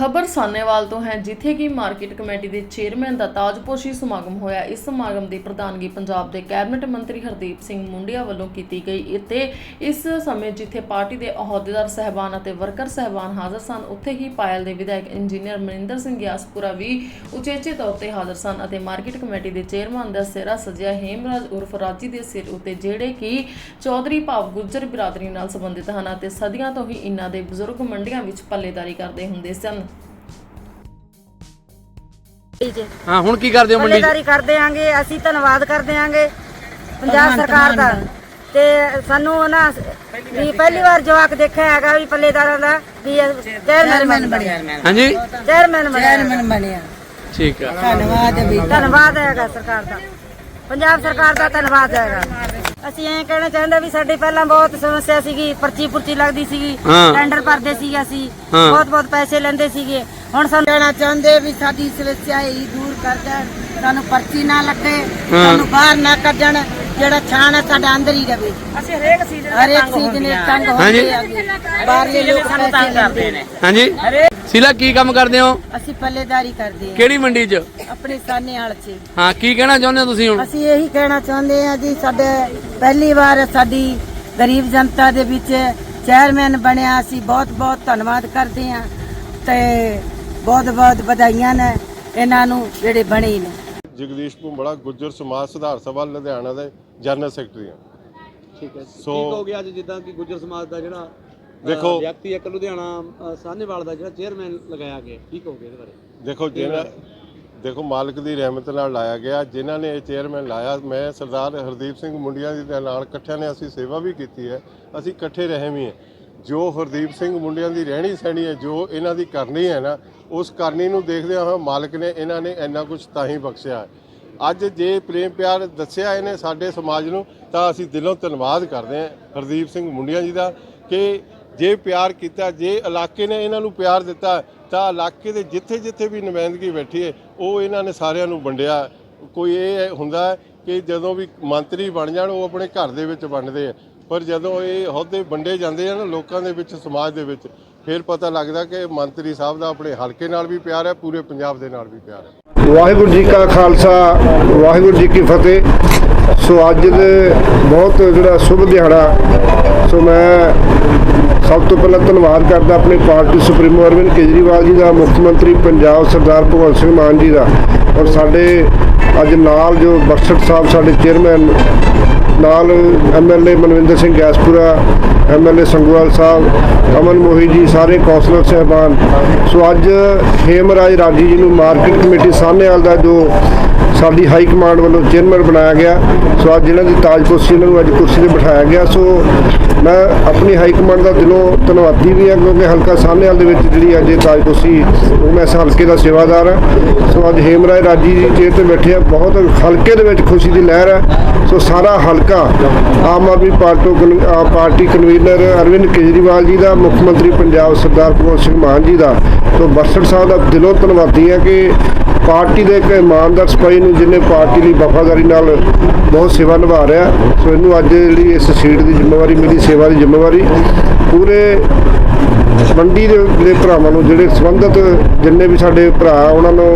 ਖਬਰ ਸਾਨੇਵਾਲ ਤੋਂ ਹੈ, ਜਿੱਥੇ ਕਿ ਮਾਰਕੀਟ ਕਮੇਟੀ ਦੇ ਚੇਅਰਮੈਨ ਦਾ ਤਾਜਪੋਸ਼ੀ ਸਮਾਗਮ ਹੋਇਆ। ਇਸ ਸਮਾਗਮ ਦੀ ਪ੍ਰਧਾਨਗੀ ਪੰਜਾਬ ਦੇ ਕੈਬਨਿਟ ਮੰਤਰੀ ਹਰਦੀਪ ਸਿੰਘ ਮੁੰਡਿਆ ਵੱਲੋਂ ਕੀਤੀ ਗਈ। ਅਤੇ ਇਸ ਸਮੇਂ ਜਿੱਥੇ ਪਾਰਟੀ ਦੇ ਅਹੁਦੇਦਾਰ ਸਹਿਬਾਨ ਅਤੇ ਵਰਕਰ ਸਹਿਬਾਨ ਹਾਜ਼ਰ ਸਨ, ਉੱਥੇ ਹੀ ਪਾਇਲ ਦੇ ਵਿਧਾਇਕ ਇੰਜੀਨੀਅਰ ਮਨਿੰਦਰ ਸਿੰਘ ਗਿਆਸਪੁਰਾ ਵੀ ਉਚੇਚੇ ਤੌਰ ਤੇ ਹਾਜ਼ਰ ਸਨ ਅਤੇ ਮਾਰਕੀਟ ਕਮੇਟੀ ਦੇ ਚੇਅਰਮੈਨ ਦਾ ਸਿਰਾ ਸਜਿਆ ਹੇਮਰਾਜ ਉਰਫ ਰਾਜੀ ਦੇ ਸਿਰ ਉੱਤੇ, ਜਿਹੜੇ ਕਿ ਚੌਧਰੀ ਭਾਵ ਗੁੱਜਰ ਬਿਰਾਦਰੀ ਨਾਲ ਸੰਬੰਧਿਤ ਹਨ ਅਤੇ ਸਦੀਆਂ ਤੋਂ ਹੀ ਇਹਨਾਂ ਦੇ ਬਜ਼ੁਰਗ ਮੰਡੀਆਂ ਵਿੱਚ ਪੱਲੇਦਾਰੀ ਕਰਦੇ ਹੁੰਦੇ ਸਨ। ਜੀ ਹਾਂ। ਹੁਣ ਕੀ ਕਰਦੇ ਹੋ ਮੰਡੀ? 'ਚ? ਪੱਲੇਦਾਰੀ ਕਰਦੇ ਆਂਗੇ ਅਸੀਂ ਧੰਨਵਾਦ ਕਰਦੇ ਆਂਗੇ ਪੰਜਾਬ ਸਰਕਾਰ ਦਾ। ਤੇ ਸਾਨੂੰ ਨਾ ਵੀ ਪਹਿਲੀ ਵਾਰ ਜਵਾਕ ਦੇਖਿਆ ਹੈਗਾ ਵੀ ਪੱਲੇਦਾਰਾਂ ਦਾ ਵੀ ਚੇਅਰਮੈਨ ਬਣਿਆ। ਹਾਂਜੀ? ਚੇਅਰਮੈਨ ਬਣਿਆ। ਚੇਅਰਮੈਨ ਬਣਿਆ। ਠੀਕ ਆ। ਧੰਨਵਾਦ ਵੀ ਧੰਨਵਾਦ ਹੈਗਾ ਸਰਕਾਰ ਦਾ। ਪੰਜਾਬ ਸਰਕਾਰ ਦਾ ਧੰਨਵਾਦ ਹੈਗਾ। ਅਸੀਂ ਐਂ ਕਹਿਣਾ ਚਾਹੁੰਦੇ ਵੀ ਸਾਡੀ ਪਹਿਲਾਂ ਬਹੁਤ ਸਮੱਸਿਆ ਸੀਗੀ ਪਰਚੀ ਪੁਰਚੀ ਲੱਗਦੀ ਸੀਗੀ ਹਾਂ। ਟੈਂਡਰ ਭਰਦੇ ਸੀਗੇ ਅਸੀਂ ਹਾਂ। ਬਹੁਤ ਬਹੁਤ ਪੈਸੇ ਲੈਂਦੇ ਸੀਗੇ ਹੁਣ ਸਾਨੂੰ ਕਹਿਣਾ ਚਾਹੁੰਦੇ ਵੀ ਸਾਡੀ ਸਮੱਸਿਆ ਹੀ ਦੂਰ ਕਰ ਦੇਣ ਸਾਨੂੰ ਪਰਚੀ ਨਾ ਲੱਗੇ। ਸਾਨੂੰ ਬਾਹਰ ਨਾ ਕੱਢਣ ਜਿਹੜਾ ਛਾਣ ਹੈ ਸਾਡਾ ਅੰਦਰ ਹੀ ਰਵੇ। ਅਸੀਂ ਹਰੇਕ ਸੀਜ਼ਨ ਹਰੇਕ ਚੀਜ਼ ਨੇ ਤੰਗ ਹਾਂਜੀ। ਹੁੰਦੇ ਬਾਹਰਲੇ ਲੋਕ ਸਾਨੂੰ ਤੰਗ ਕਰਦੇ ਨੇ। ਹਾਂਜੀ। ਸਿਲਾ ਕੀ ਕੰਮ ਕਰਦੇ ਹੋ? ਅਸੀਂ ਪੱਲੇਦਾਰੀ ਕਰਦੇ ਹਾਂ ਕਿਹੜੀ ਮੰਡੀ 'ਚ? ਆਪਣੇ ਸਾਨੇ ਵਾਲ 'ਚ। ਹਾਂ ਕੀ ਕਹਿਣਾ ਚਾਹੁੰਦੇ ਹੋ ਤੁਸੀਂ ਹੁਣ? ਅਸੀਂ ਇਹੀ ਕਹਿਣਾ ਚਾਹੁੰਦੇ ਹਾਂ ਜੀ ਸਾਡੇ ਪਹਿਲੀ ਵਾਰ ਸਾਡੀ ਗਰੀਬ ਜਨਤਾ ਦੇ ਵਿੱਚ ਚੇਅਰਮੈਨ ਬਣਿਆ। ਅਸੀਂ ਬਹੁਤ ਬਹੁਤ ਧੰਨਵਾਦ ਕਰਦੇ ਹਾਂ ਤੇ ਬਹੁਤ ਬਹੁਤ ਵਧਾਈਆਂ ਨੇ। ਇਹਨਾਂ ਨੂੰ ਜਿਹੜੇ ਬਣੇ ਨੇ। ਜਗਦੀਸ਼ ਭੁੰਬੜਾ ਗੁੱਜਰ ਸਮਾਜ ਸੁਧਾਰ ਸਭਾ ਲੁਧਿਆਣਾ ਦੇ ਜਨਰਲ ਸੈਕਟਰੀ ਹਾਂ ਠੀਕ ਹੈ ਸੋ- ਠੀਕ ਹੋ ਗਿਆ ਅੱਜ ਜਿੱਦਾਂ ਕਿ ਗੁੱਜਰ ਸਮਾਜ ਦਾ ਜਿਹੜਾ ਅ, ਦੇਖੋ- ਵਿਅਕਤੀ ਇੱਕ ਲੁਧਿਆਣਾ ਅ, ਸਾਹਨੇਵਾਲ ਦਾ ਜਿਹੜਾ ਚੇਅਰਮੈਨ ਲਗਾਇਆ ਗਿਆ ਠੀਕ ਹੋ ਗਿਆ ਇਹਦੇ ਬਾਰੇ? ਦੇਖੋ ਜਿਹਨਾਂ ਦੇਖੋ ਮਾਲਕ ਦੀ ਰਹਿਮਤ ਨਾਲ ਲਾਇਆ ਗਿਆ ਜਿਨ੍ਹਾਂ ਨੇ ਇਹ ਚੇਅਰਮੈਨ ਲਾਇਆ ਮੈਂ ਸਰਦਾਰ ਹਰਦੀਪ ਸਿੰਘ ਮੁੰਡਿਆਂ ਜੀ ਦੇ ਨਾਲ ਇਕੱਠਿਆਂ ਨੇ ਅਸੀਂ ਸੇਵਾ ਵੀ ਕੀਤੀ ਹੈ ਅਸੀਂ ਇਕੱਠੇ ਰਹੇ ਵੀ ਹਾਂ। ਜੋ ਹਰਦੀਪ ਸਿੰਘ ਮੁੰਡਿਆਂ ਦੀ ਰਹਿਣੀ ਸਹਿਣੀ ਹੈ, ਜੋ ਇਹਨਾਂ ਦੀ ਕਰਨੀ ਹੈ ਨਾ, ਉਸ ਕਰਨੀ ਨੂੰ ਦੇਖਦਿਆਂ ਹੋਇਆ ਮਾਲਕ ਨੇ ਇਹਨਾਂ ਨੇ ਇੰਨਾ ਕੁਝ ਤਾਂ ਹੀ ਬਖਸ਼ਿਆ ਅੱਜ ਜੇ ਪ੍ਰੇਮ ਪਿਆਰ ਦੱਸਿਆ ਇਹਨੇ ਸਾਡੇ ਸਮਾਜ ਨੂੰ, ਤਾਂ ਅਸੀਂ ਦਿਲੋਂ ਧੰਨਵਾਦ ਕਰਦੇ ਹਾਂ ਹਰਦੀਪ ਸਿੰਘ ਮੁੰਡਿਆਂ ਜੀ ਦਾ ਕਿ ਜੇ ਪਿਆਰ ਕੀਤਾ, ਜੇ ਇਲਾਕੇ ਨੇ ਇਹਨਾਂ ਨੂੰ ਪਿਆਰ ਦਿੱਤਾ, ਤਾਂ ਇਲਾਕੇ ਦੇ ਜਿੱਥੇ ਜਿੱਥੇ ਵੀ ਨੁਮਾਇੰਦਗੀ ਬੈਠੀ ਹੈ, ਉਹ ਇਹਨਾਂ ਨੇ ਸਾਰਿਆਂ ਨੂੰ ਵੰਡਿਆ। ਕੋਈ ਇਹ ਹੁੰਦਾ ਕਿ ਜਦੋਂ ਵੀ ਮੰਤਰੀ ਬਣ ਜਾਣ, ਉਹ ਆਪਣੇ ਘਰ ਦੇ ਵਿੱਚ ਵੰਡਦੇ ਆ। ਪਰ ਜਦੋਂ ਇਹ ਅਹੁਦੇ ਵੰਡੇ ਜਾਂਦੇ ਆ ਨਾ ਲੋਕਾਂ ਦੇ ਵਿੱਚ, ਸਮਾਜ ਦੇ ਵਿੱਚ, ਫਿਰ ਪਤਾ ਲੱਗਦਾ ਕਿ ਮੰਤਰੀ ਸਾਹਿਬ ਦਾ ਆਪਣੇ ਹਲਕੇ ਨਾਲ ਵੀ ਪਿਆਰ ਹੈ, ਪੂਰੇ ਪੰਜਾਬ ਦੇ ਨਾਲ ਵੀ ਪਿਆਰ ਹੈ। ਵਾਹਿਗੁਰੂ ਜੀ ਕਾ ਖਾਲਸਾ, ਵਾਹਿਗੁਰੂ ਜੀ ਕੀ ਫਤਿਹ। ਸੋ ਅੱਜ ਦੇ ਬਹੁਤ ਜਿਹੜਾ ਸ਼ੁਭ ਦਿਹਾੜਾ, ਸੋ ਮੈਂ ਸਭ ਤੋਂ ਪਹਿਲਾਂ ਧੰਨਵਾਦ ਕਰਦਾ ਆਪਣੀ ਪਾਰਟੀ ਸੁਪਰੀਮੋ ਅਰਵਿੰਦ ਕੇਜਰੀਵਾਲ ਜੀ ਦਾ, ਮੁੱਖ ਮੰਤਰੀ ਪੰਜਾਬ ਸਰਦਾਰ ਭਗਵੰਤ ਸਿੰਘ ਮਾਨ ਜੀ ਦਾ ਔਰ ਸਾਡੇ ਅੱਜ ਨਾਲ ਜੋ ਬਖਸ਼ਟ ਸਾਹਿਬ, ਸਾਡੇ ਚੇਅਰਮੈਨ ਨਾਲ ਐਮਐਲਏ ਮਨਵਿੰਦਰ ਸਿੰਘ ਗੈਸਪੁਰਾ ਐਮਐਲਏ ਸੰਗਵਾਲ ਸਾਹਿਬ, ਅਮਨ ਮੋਹੀ ਜੀ, ਸਾਰੇ ਕੌਂਸਲਰ ਸਹਿਬਾਨ। ਸੋ ਅੱਜ ਹੇਮਰਾਜ ਰਾਜੀ ਜੀ ਨੂੰ ਮਾਰਕੀਟ ਕਮੇਟੀ ਸਾਹਮਣੇ ਦਾ ਜੋ ਸਾਡੀ ਹਾਈ ਕਮਾਂਡ ਵੱਲੋਂ ਚੇਅਰਮੈਨ ਬਣਾਇਆ ਗਿਆ। ਸੋ ਅੱਜ ਇਹਨਾਂ ਦੀ ਤਾਜਪੋਸ਼ੀ ਉਹਨਾਂ ਨੂੰ ਅੱਜ ਕੁਰਸੀ ਤੇ ਬਿਠਾਇਆ ਗਿਆ। ਸੋ ਮੈਂ ਆਪਣੀ ਹਾਈ ਕਮਾਂਡ ਦਾ ਦਿਲੋਂ ਧੰਨਵਾਦੀ ਵੀ ਹਾਂ, ਕਿਉਂਕਿ ਹਲਕਾ ਸਾਹਨੇਵਾਲ ਦੇ ਵਿੱਚ ਜਿਹੜੀ ਅੱਜ ਇਹ ਤਾਜਪੋਸ਼ੀ ਉਹ ਮੈਂ ਇਸ ਹਲਕੇ ਦਾ ਸੇਵਾਦਾਰ ਹਾਂ। ਸੋ ਅੱਜ ਹੇਮਰਾਜ ਰਾਜੀ ਜੀ ਚੇਅਰ ਤੇ ਬੈਠੇ ਆ, ਬਹੁਤ ਹਲਕੇ ਦੇ ਵਿੱਚ ਖੁਸ਼ੀ ਦੀ ਲਹਿਰ ਹੈ। ਸੋ ਸਾਰਾ ਹਲਕਾ, ਆਮ ਆਦਮੀ ਪਾਰਟੀ ਕਨ- ਪਾਰਟੀ ਕਨਵੀਨਰ ਅਰਵਿੰਦ ਕੇਜਰੀਵਾਲ ਜੀ ਦਾ, ਮੁੱਖ ਮੰਤਰੀ ਪੰਜਾਬ ਸਰਦਾਰ ਭਗਵੰਤ ਸਿੰਘ ਮਾਨ ਜੀ ਦਾ। ਸੋ ਬਰਸਟ ਸਾਹਿਬ ਦਾ ਦਿਲੋਂ ਧੰਨਵਾਦੀ ਹਾਂ ਕਿ ਪਾਰਟੀ ਦੇ ਇੱਕ ਇਮਾਨਦਾਰ ਸਿਪਾਹੀ ਨੂੰ ਜਿਹਨੇ ਪਾਰਟੀ ਲਈ ਵਫਾਦਾਰੀ ਨਾਲ ਬਹੁਤ ਸੇਵਾ ਨਿਭਾ ਰਿਹਾ, ਸੋ ਇਹਨੂੰ ਅੱਜ ਜਿਹੜੀ ਇਸ ਸੀਟ ਦੀ ਜ਼ਿੰਮੇਵਾਰੀ ਮਿਲੀ, ਸੇਵਾ ਦੀ ਜ਼ਿੰਮੇਵਾਰੀ, ਪੂਰੇ ਮੰਡੀ ਦੇ ਭਰਾਵਾਂ ਨੂੰ, ਜਿਹੜੇ ਸੰਬੰਧਿਤ ਜਿੰਨੇ ਵੀ ਸਾਡੇ ਭਰਾ, ਉਹਨਾਂ ਨੂੰ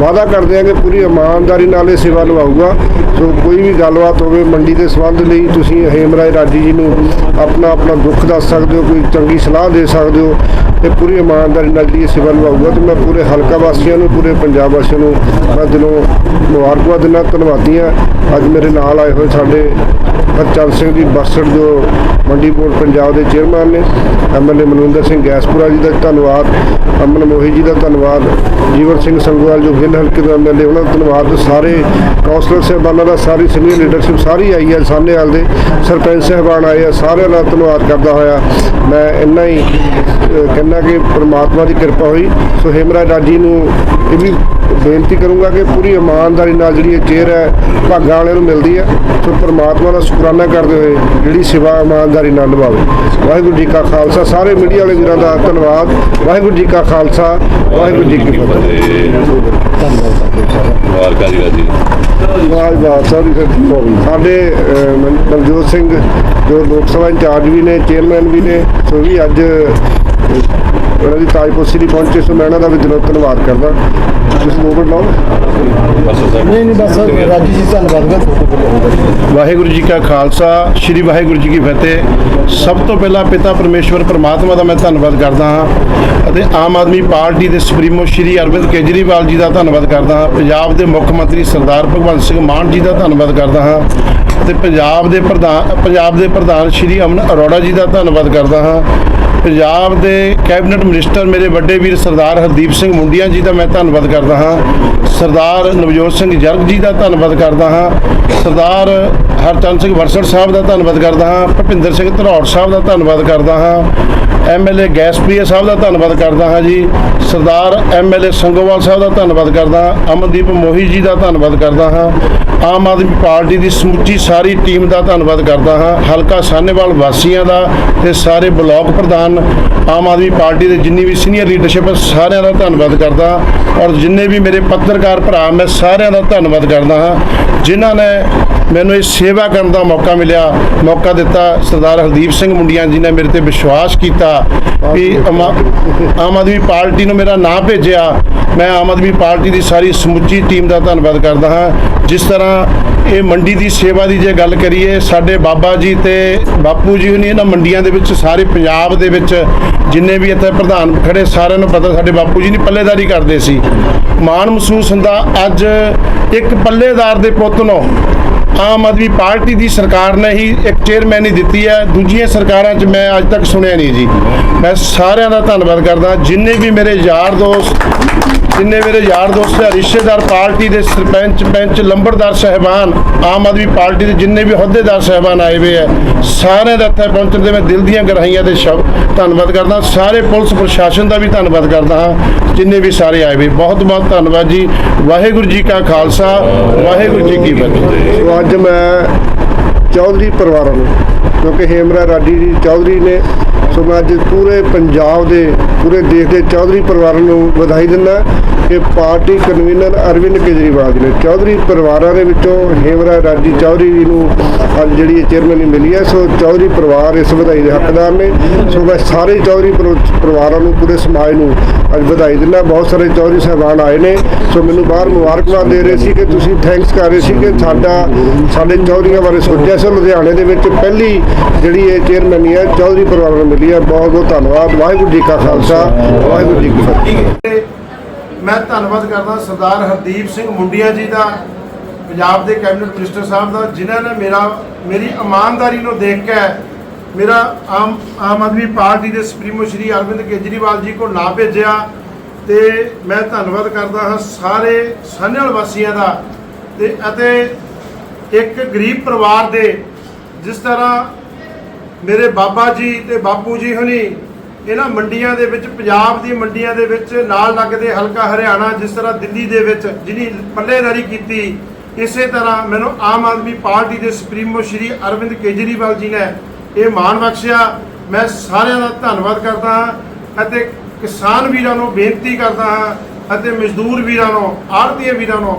ਵਾਅਦਾ ਕਰਦੇ ਆ ਕਿ ਪੂਰੀ ਇਮਾਨਦਾਰੀ ਨਾਲ ਇਹ ਸੇਵਾ ਨਿਭਾਊਗਾ। ਸੋ ਕੋਈ ਵੀ ਗੱਲਬਾਤ ਹੋਵੇ ਮੰਡੀ ਦੇ ਸੰਬੰਧ ਲਈ, ਤੁਸੀਂ ਹੇਮਰਾਜ ਰਾਜੀ ਜੀ ਨੂੰ ਆਪਣਾ ਆਪਣਾ ਦੁੱਖ ਦੱਸ ਸਕਦੇ ਹੋ, ਕੋਈ ਚੰਗੀ ਸਲਾਹ ਦੇ ਸਕਦੇ ਹੋ। ਤੇ ਪੂਰੀ ਇਮਾਨਦਾਰੀ ਨਾਲ ਜਿਹੜੀ ਇਹ ਸੇਵਾ ਨਿਭਾਊਗਾ ਤੇ ਮੈਂ ਪੂਰੇ ਹਲਕਾ ਵਾਸੀਆਂ ਨੂੰ, ਪੂਰੇ ਪੰਜਾਬ ਵਾਸੀਆਂ ਨੂੰ ਮੈਂ ਦਿਲੋਂ ਮੁਬਾਰਕਬਾਦ ਦਿੰਦਾ, ਧੰਨਵਾਦੀ ਹਾਂ। ਅੱਜ ਮੇਰੇ ਨਾਲ ਆਏ ਹੋਏ ਸਾਡੇ ਹਰਚੰਦ ਸਿੰਘ ਜੀ, ਬਸੜ ਜੋ ਮੰਡੀ ਬੋਰਡ ਪੰਜਾਬ ਦੇ ਚੇਅਰਮੈਨ ਨੇ ਐਮਐਲਏ ਮਨਵਿੰਦਰ ਸਿੰਘ ਗੈਸਪੁਰਾ ਜੀ ਦਾ ਧੰਨਵਾਦ, ਅਮਨ ਮੋਹੀ ਜੀ ਦਾ ਧੰਨਵਾਦ, ਜੀਵਨ ਸਿੰਘ ਸੰਗਵਾਲ ਜੋ ਗਿੱਲ ਹਲਕੇ ਦਾ ਐਮਐਲਏ, ਉਹਨਾਂ ਦਾ ਧੰਨਵਾਦ, ਸਾਰੇ ਕੌਂਸਲਰ ਸਾਹਿਬਾਨਾਂ ਦਾ, ਸਾਰੀ ਸੀਨੀਅਰ ਲੀਡਰਸ਼ਿਪ ਸਾਰੀ ਆਈ ਹੈ ਸਾਹਮਣੇ ਹਾਲ ਦੇ, ਸਰਪੰਚ ਸਾਹਿਬਾਨ ਆਏ ਆ, ਸਾਰਿਆਂ ਦਾ ਧੰਨਵਾਦ ਕਰਦਾ ਹੋਇਆ। ਮੈਂ ਇੰਨਾ ਹੀ ਕਹਿੰਦਾ ਕਿ ਪ੍ਰਮਾਤਮਾ ਦੀ ਕਿਰਪਾ ਹੋਈ। ਸੋ ਹੇਮਰਾ ਰਾਜੀ ਨੂੰ ਇਹ ਵੀ ਬੇਨਤੀ ਕਰੂੰਗਾ ਕਿ ਪੂਰੀ ਇਮਾਨਦਾਰੀ ਨਾਲ ਜਿਹੜੀ ਇਹ ਚੇਅਰ ਹੈ ਭਾਗਾਂ ਵਾਲਿਆਂ ਨੂੰ ਮਿਲਦੀ ਹੈ ਸੋ ਪ੍ਰਮਾਤਮਾ ਦਾ ਸ਼ੁਕਰਾਨਾ ਕਰਦੇ ਹੋਏ ਜਿਹੜੀ ਸੇਵਾ ਇਮਾਨਦਾਰੀ ਨਾਲ ਨਿਭਾਵੇ। ਵਾਹਿਗੁਰੂ ਜੀ ਕਾ ਖਾਲਸਾ ਸਾਰੇ ਮੀਡੀਆ ਵਾਲੇ ਵੀਰਾਂ ਦਾ ਧੰਨਵਾਦ। ਵਾਹਿਗੁਰੂ ਜੀ ਕਾ ਖਾਲਸਾ ਵਾਹਿਗੁਰੂ ਜੀ ਕੀ ਫਤਿਹ। ਮੁਬਾਰਕਾਂ ਜੀ ਰਾਜੀ ਵਾਹ ਵਾਹ ਸਾਰੀ ਸਾਡੇ ਅਹ, ਮਨਜੋਤ ਸਿੰਘ ਜੋ ਲੋਕ ਸਭਾ ਇੰਚਾਰਜ ਵੀ ਨੇ ਚੇਅਰਮੈਨ ਵੀ ਨੇ ਸੋ ਵੀ ਅੱਜ ਉਹਨਾਂ ਦੀ ਤਾਜਪੋਸ਼ੀ ਲਈ ਪਹੁੰਚੇ ਸੋ ਮੈਂ ਇਹਨਾਂ ਦਾ ਵੀ ਦਿਲੋਂ ਧੰਨਵਾਦ ਕਰਦਾ। ਤੁਸੀਂ ਦੋ ਮਿੰਟ ਲਾਓ। ਨਹੀਂ ਨਹੀਂ ਬਸ ਰਾਜੀ ਜੀ ਵਾਹਿਗੁਰੂ ਜੀ ਕਾ ਖਾਲਸਾ ਸ੍ਰੀ ਵਾਹਿਗੁਰੂ ਜੀ ਕੀ ਫਤਿਹ। ਸਭ ਤੋਂ ਪਹਿਲਾਂ ਪਿਤਾ ਪਰਮੇਸ਼ਵਰ ਪ੍ਰਮਾਤਮਾ ਦਾ ਮੈਂ ਧੰਨਵਾਦ ਕਰਦਾ ਹਾਂ ਅਤੇ ਆਮ ਆਦਮੀ ਪਾਰਟੀ ਦੇ ਸੁਪਰੀਮੋ ਸ੍ਰੀ ਅਰਵਿੰਦ ਕੇਜਰੀਵਾਲ ਜੀ ਦਾ ਧੰਨਵਾਦ ਕਰਦਾ ਹਾਂ। ਪੰਜਾਬ ਦੇ ਮੁੱਖ ਮੰਤਰੀ ਸਰਦਾਰ ਭਗਵੰਤ ਸਿੰਘ ਮਾਨ ਜੀ ਦਾ ਧੰਨਵਾਦ ਕਰਦਾ ਹਾਂ ਅਤੇ ਪੰਜਾਬ ਦੇ ਪ੍ਰਧਾਨ ਪੰਜਾਬ ਦੇ ਪ੍ਰਧਾਨ ਸ੍ਰੀ ਅਮਨ ਅਰੋੜਾ ਜੀ ਦਾ ਧੰਨਵਾਦ ਕਰਦਾ ਹਾਂ। ਪੰਜਾਬ ਦੇ ਕੈਬਨਿਟ ਮਿਨਿਸਟਰ ਮੇਰੇ ਵੱਡੇ ਵੀਰ ਸਰਦਾਰ ਹਰਦੀਪ ਸਿੰਘ ਮੁੰਡੀਆਂ ਜੀ ਦਾ ਮੈਂ ਧੰਨਵਾਦ ਕਰਦਾ ਹਾਂ। ਸਰਦਾਰ ਨਵਜੋਤ ਸਿੰਘ ਜਰਗ ਜੀ ਦਾ ਧੰਨਵਾਦ ਕਰਦਾ ਹਾਂ। ਸਰਦਾਰ ਹਰਚੰਦ ਸਿੰਘ ਵਰਸੜ ਸਾਹਿਬ ਦਾ ਧੰਨਵਾਦ ਕਰਦਾ ਹਾਂ। ਭੁਪਿੰਦਰ ਸਿੰਘ ਧਰੌੜ ਸਾਹਿਬ ਦਾ ਧੰਨਵਾਦ ਕਰਦਾ ਹਾਂ। ਐਮਐਲਏ ਗੈਸਪ੍ਰੀਆ ਸਾਹਿਬ ਦਾ ਧੰਨਵਾਦ ਕਰਦਾ ਹਾਂ ਜੀ। ਸਰਦਾਰ ਐਮਐਲਏ ਸੰਗੋਵਾਲ ਸਾਹਿਬ ਦਾ ਧੰਨਵਾਦ ਕਰਦਾ ਹਾਂ। ਅਮਨਦੀਪ ਮੋਹੀ ਜੀ ਦਾ ਧੰਨਵਾਦ ਕਰਦਾ ਹਾਂ। ਆਮ ਆਦਮੀ ਪਾਰਟੀ ਦੀ ਸਮੁੱਚੀ ਸਾਰੀ ਟੀਮ ਦਾ ਧੰਨਵਾਦ ਕਰਦਾ ਹਾਂ। ਹਲਕਾ ਸਾਹਨੇਵਾਲ ਵਾਸੀਆਂ ਦਾ ਤੇ ਸਾਰੇ ਬਲਾਕ ਪ੍ਰਧਾਨ, ਆਮ ਆਦਮੀ ਪਾਰਟੀ ਦੇ ਜਿੰਨੀ ਵੀ ਸੀਨੀਅਰ ਲੀਡਰਸ਼ਿਪ ਹੈ, ਸਾਰਿਆਂ ਦਾ ਧੰਨਵਾਦ ਕਰਦਾ ਔਰ ਜਿੰਨੇ ਵੀ ਮੇਰੇ ਪੱਤਰਕਾਰ ਭਰਾ, ਮੈਂ ਸਾਰਿਆਂ ਦਾ ਧੰਨਵਾਦ ਕਰਦਾ ਹਾਂ। ਜਿਨ੍ਹਾਂ ਨੇ ਮੈਨੂੰ ਇਹ ਸੇਵਾ ਕਰਨ ਦਾ ਮੌਕਾ ਮਿਲਿਆ। ਮੌਕਾ ਦਿੱਤਾ ਸਰਦਾਰ ਹਰਦੀਪ ਸਿੰਘ ਮੁੰਡੀਆਂ ਜੀ ਨੇ ਮੇਰੇ ਤੇ ਵਿਸ਼ਵਾਸ ਕੀਤਾ ਵੀ ਆਮ ਆਮ ਆਦਮੀ ਪਾਰਟੀ ਨੂੰ ਮੇਰਾ ਨਾਂ ਭੇਜਿਆ। ਮੈਂ ਆਮ ਆਦਮੀ ਪਾਰਟੀ ਦੀ ਸਾਰੀ ਸਮੁੱਚੀ ਟੀਮ ਦਾ ਧੰਨਵਾਦ ਕਰਦਾ ਹਾਂ। ਜਿਸ ਤਰ੍ਹਾਂ ਇਹ ਮੰਡੀ ਦੀ ਸੇਵਾ ਦੀ ਜੇ ਗੱਲ ਕਰੀਏ ਸਾਡੇ ਬਾਬਾ ਜੀ ਤੇ ਬਾਪੂ ਜੀ ਹੁਣੀ ਇਹਨਾਂ ਮੰਡੀਆਂ ਦੇ ਵਿੱਚ ਸਾਰੇ ਪੰਜਾਬ ਦੇ ਵਿੱਚ ਜਿੰਨੇ ਵੀ ਇੱਥੇ ਪ੍ਰਧਾਨ ਖੜੇ ਸਾਰਿਆਂ ਨੂੰ ਪਤਾ ਸਾਡੇ ਬਾਪੂ ਜੀ ਨੇ ਪੱਲੇਦਾਰੀ ਕਰਦੇ ਸੀ। ਮਾਣ ਮਹਿਸੂਸ ਹੁੰਦਾ ਅੱਜ ਇੱਕ ਪੱਲੇਦਾਰ ਦੇ ਪੁੱਤ ਨੂੰ ਆਮ ਆਦਮੀ ਪਾਰਟੀ ਦੀ ਸਰਕਾਰ ਨੇ ਹੀ ਇੱਕ ਚੇਅਰਮੈਨ ਹੀ ਦਿੱਤੀ ਹੈ। ਦੂਜੀਆਂ ਸਰਕਾਰਾਂ 'ਚ ਮੈਂ ਅੱਜ ਤੱਕ ਸੁਣਿਆ ਨਹੀਂ ਜੀ। ਮੈਂ ਸਾਰਿਆਂ ਦਾ ਧੰਨਵਾਦ ਕਰਦਾ। ਜਿੰਨੇ ਵੀ ਮੇਰੇ ਯਾਰ ਦੋਸਤ, ਜਿੰਨੇ ਮੇਰੇ ਯਾਰ ਦੋਸਤ ਹੈ ਰਿਸ਼ਤੇਦਾਰ ਪਾਰਟੀ ਦੇ ਸਰਪੰਚ ਪੰਚ ਲੰਬੜਦਾਰ, ਸਹਿਬਾਨ, ਆਮ ਆਦਮੀ ਪਾਰਟੀ ਦੇ ਜਿੰਨੇ ਵੀ ਅਹੁਦੇਦਾਰ, ਸਹਿਬਾਨ ਆਏ ਹੋਏ ਹੈ ਸਾਰਿਆਂ ਦਾ ਇੱਥੇ ਪਹੁੰਚਣ ਦੇ ਮੈਂ ਦਿਲ ਦੀਆਂ ਗਹਿਰਾਈਆਂ ਦੇ ਸ਼ਬਦ ਧੰਨਵਾਦ ਕਰਦਾ। ਸਾਰੇ ਪੁਲਿਸ ਪ੍ਰਸ਼ਾਸਨ ਦਾ ਵੀ ਧੰਨਵਾਦ ਕਰਦਾ ਹਾਂ। ਜਿੰਨੇ ਵੀ ਸਾਰੇ ਆਏ ਹੋਏ ਬਹੁਤ ਬਹੁਤ ਧੰਨਵਾਦ ਜੀ। ਵਾਹਿਗੁਰੂ ਜੀ ਕਾ ਖਾਲਸਾ, ਵਾਹਿਗੁਰੂ ਜੀ ਕੀ ਫਤਿਹ। ਸੋ ਅੱਜ ਮੈਂ ਚੌਧਰੀ ਪਰਿਵਾਰਾਂ ਨੂੰ, ਕਿਉਂਕਿ ਹੇਮਰਾ ਰਾਡੀ ਜੀ ਚੌਧਰੀ ਨੇ, ਸੋ ਮੈਂ ਅੱਜ ਪੂਰੇ ਪੰਜਾਬ ਦੇ, ਪੂਰੇ ਦੇਸ਼ ਦੇ ਚੌਧਰੀ ਪਰਿਵਾਰਾਂ ਨੂੰ ਵਧਾਈ ਦਿੰਦਾ। ਕਿ ਪਾਰਟੀ ਕਨਵੀਨਰ ਅਰਵਿੰਦ ਕੇਜਰੀਵਾਲ ਜੀ ਨੇ। ਚੌਧਰੀ ਪਰਿਵਾਰਾਂ ਦੇ ਵਿੱਚੋਂ ਹੇਮਰਾ ਰਾਜੀ ਚੌਧਰੀ ਜੀ ਨੂੰ ਅੱਜ ਜਿਹੜੀ ਇਹ ਚੇਅਰਮੈਨੀ ਮਿਲੀ ਹੈ। ਸੋ ਚੌਧਰੀ ਪਰਿਵਾਰ ਇਸ ਵਧਾਈ ਦੇ ਹੱਕਦਾਰ ਨੇ। ਸੋ ਮੈਂ ਸਾਰੇ ਚੌਧਰੀ ਪਰਿ- ਪਰਿਵਾਰਾਂ ਨੂੰ, ਪੂਰੇ ਸਮਾਜ ਨੂੰ ਅੱਜ ਵਧਾਈ ਦਿੰਦਾ। ਬਹੁਤ ਸਾਰੇ ਚੌਧਰੀ ਸਾਹਿਬਾਨ ਆਏ ਨੇ। ਸੋ ਮੈਨੂੰ ਬਾਹਰ ਮੁਬਾਰਕਬਾਦ ਦੇ ਰਹੇ ਸੀ ਕਿ ਤੁਸੀਂ ਥੈਂਕਸ ਕਰ ਰਹੇ ਸੀ ਕਿ ਸਾਡਾ, ਸਾਡੇ ਚੌਧਰੀਆਂ ਬਾਰੇ ਸੋਚਿਆ ਸੀ। ਲੁਧਿਆਣੇ ਦੇ ਵਿੱਚ ਪਹਿਲੀ ਜਿਹੜੀ ਇਹ ਚੇਅਰਮੈਨੀ ਹੈ ਚੌਧਰੀ ਪਰਿਵਾਰ ਨੂੰ ਮਿਲੀ ਹੈ। ਬਹੁਤ ਬਹੁਤ ਧੰਨਵਾਦ। ਵਾਹਿਗੁਰੂ ਜੀ ਕਾ ਖਾਲਸਾ। ਵਾਹਿਗੁਰੂ ਜੀ ਕੀ ਫਤਿਹ। ਮੈਂ ਧੰਨਵਾਦ ਕਰਦਾ ਸਰਦਾਰ ਹਰਦੀਪ ਸਿੰਘ ਮੁੰਡੀਆਂ ਜੀ ਦਾ, ਪੰਜਾਬ ਦੇ ਕੈਬਨਿਟ ਮਿਨਿਸਟਰ ਸਾਹਿਬ ਦਾ, ਜਿਨ੍ਹਾਂ ਨੇ ਮੇਰਾ, ਮੇਰੀ ਇਮਾਨਦਾਰੀ ਨੂੰ ਦੇਖ ਕੇ ਮੇਰਾ ਆਮ ਆਮ ਆਦਮੀ ਪਾਰਟੀ ਦੇ ਸੁਪਰੀਮੋ ਸ਼੍ਰੀ ਅਰਵਿੰਦ ਕੇਜਰੀਵਾਲ ਜੀ ਕੋਲ ਨਾ ਭੇਜਿਆ ਤੇ ਮੈਂ ਧੰਨਵਾਦ ਕਰਦਾ ਹਾਂ ਸਾਰੇ ਸਾਨੇਵਾਲ ਵਾਸੀਆਂ ਦਾ ਤੇ, ਅਤੇ ਇੱਕ ਗਰੀਬ ਪਰਿਵਾਰ ਦੇ, ਜਿਸ ਤਰ੍ਹਾਂ ਮੇਰੇ ਬਾਬਾ ਜੀ ਤੇ ਬਾਪੂ ਜੀ ਹੁਣੀ ਇਹਨਾਂ ਮੰਡੀਆਂ ਦੇ ਵਿੱਚ, ਪੰਜਾਬ ਦੀ ਮੰਡੀਆਂ ਦੇ ਵਿੱਚ ਨਾਲ ਲੱਗਦੇ ਹਲਕਾ ਹਰਿਆਣਾ, ਜਿਸ ਤਰ੍ਹਾਂ ਦਿੱਲੀ ਦੇ ਵਿੱਚ ਜਿਹਨੀ ਪੱਲੇਦਾਰੀ ਕੀਤੀ। ਇਸੇ ਤਰ੍ਹਾਂ ਮੈਨੂੰ ਆਮ ਆਦਮੀ ਪਾਰਟੀ ਦੇ ਸੁਪਰੀਮੋ ਸ਼੍ਰੀ ਅਰਵਿੰਦ ਕੇਜਰੀਵਾਲ ਜੀ ਨੇ ਇਹ ਮਾਣ ਬਖਸ਼ਿਆ। ਮੈਂ ਸਾਰਿਆਂ ਦਾ ਧੰਨਵਾਦ ਕਰਦਾ ਹਾਂ ਅਤੇ ਕਿਸਾਨ ਵੀਰਾਂ ਨੂੰ ਬੇਨਤੀ ਕਰਦਾ ਹਾਂ ਅਤੇ ਮਜ਼ਦੂਰ ਵੀਰਾਂ ਨੂੰ, ਆੜ੍ਹਤੀਏ ਵੀਰਾਂ ਨੂੰ,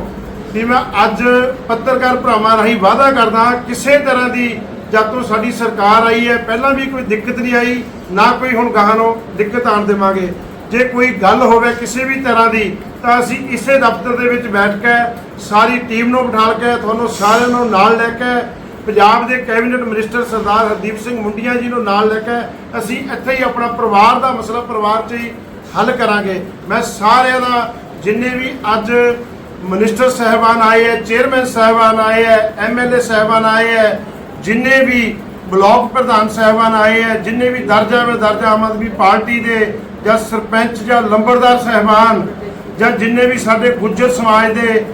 ਵੀ ਮੈਂ ਅੱਜ ਪੱਤਰਕਾਰ ਭਰਾਵਾਂ ਰਾਹੀਂ ਵਾਅਦਾ ਕਰਦਾ ਕਿਸੇ ਤਰ੍ਹਾਂ ਦੀ ਜਦ ਤੋਂ ਸਾਡੀ ਸਰਕਾਰ ਆਈ ਹੈ, ਪਹਿਲਾਂ ਵੀ ਕੋਈ ਦਿੱਕਤ ਨਹੀਂ ਆਈ। ਨਾ ਕੋਈ ਹੁਣ ਗਾਹਾਂ ਨੂੰ ਦਿੱਕਤ ਆਣ ਦੇਵਾਂਗੇ। ਜੇ ਕੋਈ ਗੱਲ ਹੋਵੇ ਕਿਸੇ ਵੀ ਤਰ੍ਹਾਂ ਦੀ, ਤਾਂ ਅਸੀਂ ਇਸੇ ਦਫ਼ਤਰ ਦੇ ਵਿੱਚ ਬੈਠ ਕੇ, ਸਾਰੀ ਟੀਮ ਨੂੰ ਬਿਠਾ ਕੇ, ਤੁਹਾਨੂੰ ਸਾਰਿਆਂ ਨੂੰ ਨਾਲ ਲੈ ਕੇ, ਪੰਜਾਬ ਦੇ ਕੈਬਨਿਟ ਮਿਨਿਸਟਰ ਸਰਦਾਰ ਹਰਦੀਪ ਸਿੰਘ ਮੁੰਡੀਆਂ ਜੀ ਨੂੰ ਨਾਲ ਲੈ ਕੇ, ਅਸੀਂ ਇੱਥੇ ਹੀ ਆਪਣਾ ਪਰਿਵਾਰ ਦਾ ਮਸਲਾ ਪਰਿਵਾਰ 'ਚ ਹੀ ਹੱਲ ਕਰਾਂਗੇ। ਮੈਂ ਸਾਰਿਆਂ ਦਾ, ਜਿੰਨੇ ਵੀ ਅੱਜ ਮਿਨਿਸਟਰ ਸਾਹਿਬਾਨ ਆਏ ਹੈ, ਚੇਅਰਮੈਨ ਸਾਹਿਬਾਨ ਆਏ ਹੈ ਐਮਐਲਏ ਸਾਹਿਬਾਨ ਆਏ ਹੈ, ਜਿੰਨੇ ਵੀ ਬਲਾਕ ਪ੍ਰਧਾਨ ਸਾਹਿਬਾਨ ਆਏ ਹੈ ਜਿੰਨੇ ਵੀ ਦਰਜਾ ਵੇ ਦਰਜਾ ਆਮ ਆਦਮੀ ਪਾਰਟੀ ਦੇ ਜਾਂ ਸਰਪੰਚ ਜਾਂ ਲੰਬੜਦਾਰ ਸਾਹਿਬਾਨ ਜਾਂ ਜਿੰਨੇ ਵੀ ਸਾਡੇ ਗੁੱਜਰ ਸਮਾਜ ਦੇ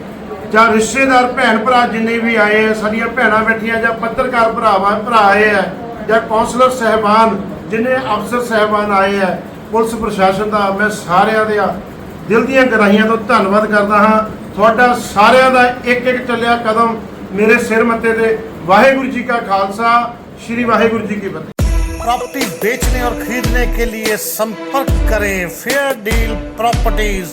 ਜਾਂ ਰਿਸ਼ਤੇਦਾਰ ਭੈਣ ਭਰਾ ਜਿੰਨੇ ਵੀ ਆਏ ਹੈ ਸਾਡੀਆਂ ਭੈਣਾਂ ਬੈਠੀਆਂ ਜਾਂ ਪੱਤਰਕਾਰ ਭਰਾਵਾਂ, ਭਰਾ ਆਏ ਹੈ ਜਾਂ ਕੌਂਸਲਰ ਸਾਹਿਬਾਨ ਜਿੰਨੇ ਅਫਸਰ ਸਾਹਿਬਾਨ ਆਏ ਹੈ ਪੁਲਿਸ ਪ੍ਰਸ਼ਾਸਨ ਦਾ ਮੈਂ ਸਾਰਿਆਂ ਦੇ ਦਿਲ ਦੀਆਂ ਗਰਾਹੀਆਂ ਤੋਂ ਧੰਨਵਾਦ ਕਰਦਾ ਹਾਂ। ਤੁਹਾਡਾ ਸਾਰਿਆਂ ਦਾ ਇੱਕ ਇੱਕ ਚੱਲਿਆ ਕਦਮ ਮੇਰੇ ਸਿਰ ਮੱਥੇ ਤੇ। ਵਾਹਿਗੁਰੂ ਜੀ ਕਾ ਖਾਲਸਾ श्री वाहेगुरु जी की फतेह प्रॉपर्टी बेचने और खरीदने के लिए संपर्क करें फेयर डील प्रॉपर्टीज